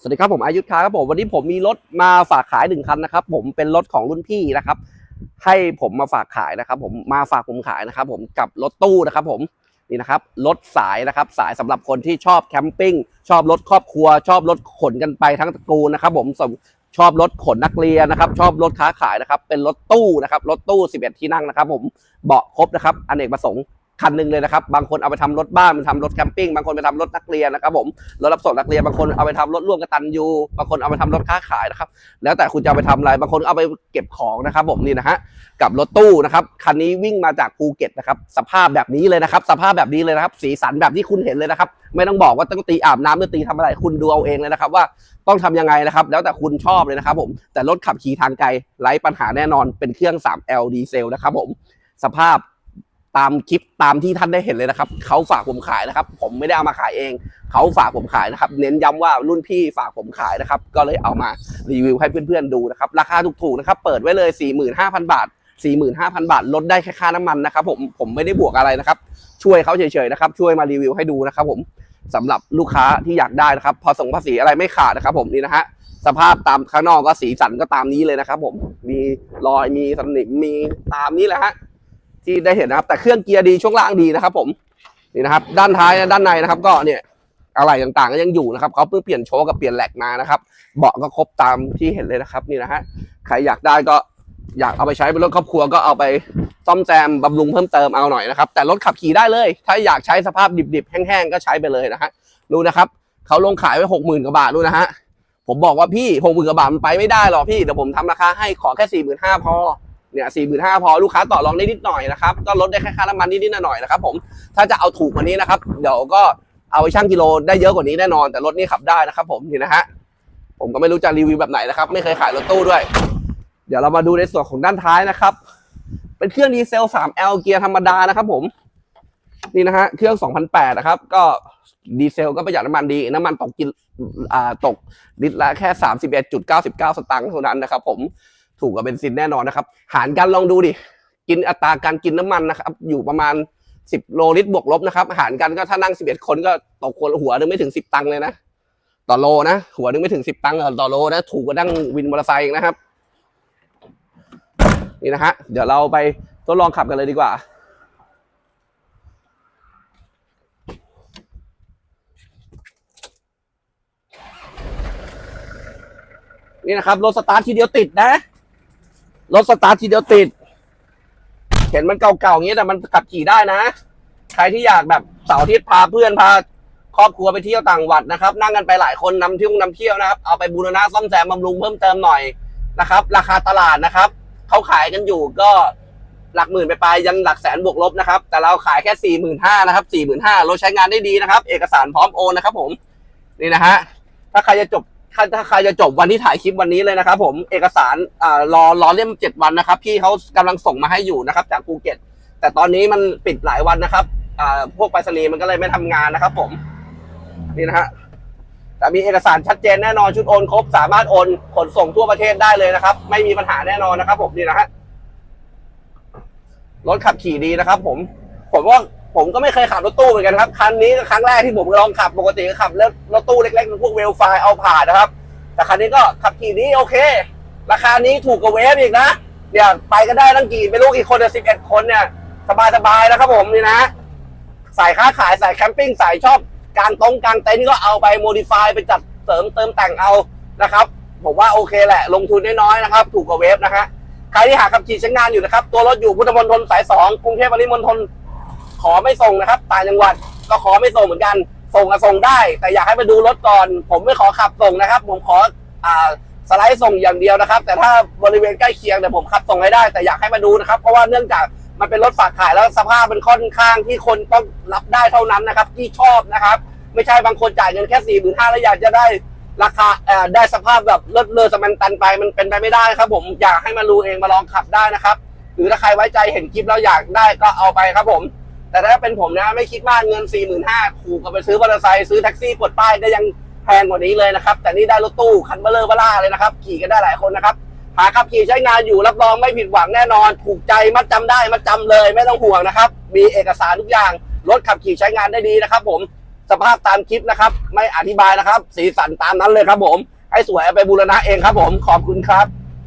สวัสดีครับผมอายุทธาครับผมวันนี้ผมมีรถมาฝากขายหนึ่งคันนะครับ ผมเป็นรถของรุ่นพี่นะครับ ให้ผมมาฝากขายนะครับ ผมมาฝากผมขายนะครับ ผมกับรถตู้นะครับ ผมนี่นะครับรถสายนะครับ สายสำหรับคนที่ชอบแคมปิ้งชอบรถครอบครัว ชอบรถขนกันไปทั้งตระกูลนะครับ ผมชอบรถขนนักเรียนนะครับ ชอบรถค้าขายนะครับ เป็นรถตู้นะครับรถตู้ 11 ที่นั่งนะครับ ผมเบาะครบนะครับอเนกประสงค์ คันหนึ่งเลยนะครับ บางคนเอาไปทำรถบ้านไปทำรถแคมปิ้ง บางคนไปทำรถนักเรียนนะครับผม รถรับส่งนักเรียน บางคนเอาไปทำรถร่วมกตันยูบางคนเอาไปทำรถค้าขายนะครับ แล้วแต่คุณจะไปทำอะไร บางคนเอาไปเก็บของนะครับผมนี่นะฮะ กับรถตู้นะครับ คันนี้วิ่งมาจากภูเก็ตนะครับ สภาพแบบนี้เลยนะครับ สภาพแบบนี้เลยนะครับ สีสันแบบที่คุณเห็นเลยนะครับ ไม่ต้องบอกว่าต้องตีอาบน้ำหรือตีทำอะไร คุณดูเอาเองเลยนะครับว่าต้องทำยังไงนะครับ แล้วแต่คุณชอบเลยนะครับผม แต่รถขับขี่ทางไกลไร้ปัญหาแน่นอน เป็นเครื่อง 3L ดีเซลนะครับผม สภาพ ตามคลิปตามที่ท่านได้เห็นเลยนะครับเขาฝากผมขายนะครับ ผมไม่ได้เอามาขายเองเขาฝากผมขายนะครับ เน้นย้ำว่ารุ่นพี่ฝากผมขายนะครับ ก็เลยเอามารีวิวให้เพื่อนๆดูนะครับ ราคาถูกๆนะครับ เปิดไว้เลย 45,000 บาท 45,000 บาท ลดได้แค่ค่าน้ำมันนะครับ ผมผมไม่ได้บวกอะไรนะครับ ช่วยเขาเฉยๆนะครับ ช่วยมารีวิวให้ดูนะครับ ผมสำหรับลูกค้าที่อยากได้นะครับ พอส่งภาษีอะไรไม่ขาดนะครับ ผมนี่นะฮะสภาพตามข้างนอกก็สีสันก็ตามนี้เลยนะครับ ผมมีรอยมีสนิมมีตามนี้แหละฮะ ที่ได้เห็นนะครับ แต่เครื่องเกียร์ดีช่วงล่างดีนะครับ ผมนี่นะครับ ด้านท้ายด้านในนะครับ ก็เนี่ยอะไรต่างๆก็ยังอยู่นะครับเขาเพิ่งเปลี่ยนโชว์กับเปลี่ยนแหลกมานะครับ เบาะก็ครบตามที่เห็นเลยนะครับนี่นะฮะใครอยากได้ก็อยากเอาไปใช้เป็นรถครอบครัวก็เอาไปซ่อมแซมบำรุงเพิ่มเติมเอาหน่อยนะครับ แต่รถขับขี่ได้เลย ถ้าอยากใช้สภาพดิบๆ แห้งๆ ก็ใช้ไปเลยนะฮะดูนะครับเขาลงขายไว้หกหมื่นกว่าบาทดูนะฮะผมบอกว่าพี่หกหมื่นกว่าบาทมันไปไม่ได้หรอกพี่เดี๋ยวผมทำราคาให้ขอแค่สี่หมื่นห้าพอ เนี่ยสี่หมื่นห้าพอลูกค้าต่อรองได้นิดหน่อยนะครับก็ลดได้แค่ค่าน้ำมันนิดๆหน่อยๆนะครับผมถ้าจะเอาถูกกว่านี้นะครับเดี๋ยวก็เอาไปชั่งกิโลได้เยอะกว่านี้แน่นอน แต่รถนี่ขับได้นะครับ ผมนี่นะฮะผมก็ไม่รู้จะรีวิวแบบไหนนะครับ ไม่เคยขายรถตู้ด้วย เดี๋ยวเรามาดูในส่วนของด้านท้ายนะครับ เป็นเครื่องดีเซล 3L เกียร์ธรรมดานะครับ ผมนี่นะฮะเครื่อง2008นะครับ ก็ดีเซลก็ประหยัดน้ำมันดีน้ำมันตกกินอ่าตกลิตรละแค่ 31.99 สตางค์เท่านั้นนะครับ ผม ถูกกว่าเบนซินแน่นอนนะครับ หารกันลองดูดิ กินอัตราการกินน้ำมันนะครับ อยู่ประมาณ 10 โลลิตรบวกลบนะครับ หารกันก็ถ้านั่ง 11 คนก็ตกคนหัวนึงไม่ถึง 10 ตังค์เลยนะ ต่อโลนะ หัวนึงไม่ถึง 10 ตังค์ต่อโลนะ ถูกกว่านั่งวินมอเตอร์ไซค์อีกนะครับ นี่นะฮะ เดี๋ยวเราไปทดลองขับกันเลยดีกว่านี่นะครับรถสตาร์ททีเดียวติดนะ รถสตาร์ททีเดียวติด เห็นมันเก่าๆอย่างเงี้ยแต่มันขับขี่ได้นะ ใครที่อยากแบบเสาร์อาทิตย์พาเพื่อนพาครอบครัวไปเที่ยวต่างจังหวัดนะครับ นั่งกันไปหลายคนนำเที่ยวนำเที่ยวนะครับ เอาไปบูรณะซ่อมแซมบำรุงเพิ่มเติมหน่อยนะครับ ราคาตลาดนะครับเขาขายกันอยู่ก็หลักหมื่นไปปลายยันหลักแสนบวกลบนะครับ แต่เราขายแค่สี่หมื่นห้านะครับสี่หมื่นห้ารถใช้งานได้ดีนะครับ เอกสารพร้อมโอนนะครับ ผมนี่นะฮะถ้าใครจะจบ ถ้าถ้าใครจะจบวันที่ถ่ายคลิปวันนี้เลยนะครับผมเอกสารอ่ารอรอเล่มเจ็ดวันนะครับพี่เขากำลังส่งมาให้อยู่นะครับ จากภูเก็ต แต่ตอนนี้มันปิดหลายวันนะครับอ่าพวกไปรษณีย์มันก็เลยไม่ทำงานนะครับ ผมนี่นะฮะแต่มีเอกสารชัดเจนแน่นอนชุดโอนครบ สามารถโอนขนส่งทั่วประเทศได้เลยนะครับ ไม่มีปัญหาแน่นอนนะครับ ผมนี่นะฮะรถขับขี่ดีนะครับ ผม ผมว่า ผมก็ไม่เคยขับรถตู้เหมือนกันครับ คันนี้ก็ครั้งแรกที่ผมลองขับปกติก็ขับรถรถตู้เล็กๆพวกเวลไฟเอาผ่านนะครับ แต่คันนี้ก็ขับขี่นี้โอเค ราคานี้ถูกกว่าเวฟอีกนะเนี่ยไปก็ได้ตั้งกี่ไม่รู้กี่คนเนี่ยสิบเอ็ดคนเนี่ยสบายๆนะครับผมนี่นะสายค้าขายสายแคมปิ้งสายชอบกางตรงกางเต็นท์ก็เอาไปโมดิฟายไปจัดเสริมเติมแต่งเอานะครับผมว่าโอเคแหละ ลงทุนน้อยๆนะครับ ถูกกว่าเวฟนะฮะใครที่หาขับขี่ใช้งานอยู่นะครับ ตัวรถอยู่พุทธมณฑลสายสองกรุงเทพปริมณฑล ขอไม่ส่งนะครับต่างจังหวัดก็ขอไม่ส่งเหมือนกัน ส่งก็ส่งได้ แต่อยากให้ไปดูรถก่อน ผมไม่ขอขับส่งนะครับ ผมขออ่าสไลด์ส่งอย่างเดียวนะครับ แต่ถ้าบริเวณใกล้เคียงเดี๋ยวผมขับส่งให้ได้ แต่อยากให้มาดูนะครับ เพราะว่าเนื่องจากมันเป็นรถฝากขายแล้วสภาพมันค่อนข้างที่คนต้องรับได้เท่านั้นนะครับที่ชอบนะครับ ไม่ใช่บางคนจ่ายเงินแค่สี่หมื่นห้าแล้วอยากจะได้ราคาเอ่อได้สภาพแบบเลิศเลอสมันตันไปมันเป็นไปไม่ได้ครับ ผมอยากให้มาดูเองมาลองขับได้นะครับ หรือถ้าใครไว้ใจเห็นคลิปแล้วอยากได้ก็เอาไปครับผม แต่ถ้าเป็นผมนะไม่คิดว่าเงิน 4 5 0 0 0ถูกกับไปซื้อมอเตอร์ไซค์ซื้อแท็กซี่ปลดป้ายได้ยังแพงกว่านี้เลยนะครับ แต่นี่ได้รถตู้คันเบลเลอร์บล่าเลยนะครับ ขี่กันได้หลายคนนะครับหาขับขี่ใช้งานอยู่รับรองไม่ผิดหวังแน่นอน ถูกใจมัดจำได้มัดจำเลย ไม่ต้องห่วงนะครับ มีเอกสารทุกอย่างรถขับขี่ใช้งานได้ดีนะครับ ผมสภาพตามคลิปนะครับ ไม่อธิบายนะครับ สีสันตามนั้นเลยครับ ผม ให้สวยไปบูรณะเองครับ ผมขอบคุณครับ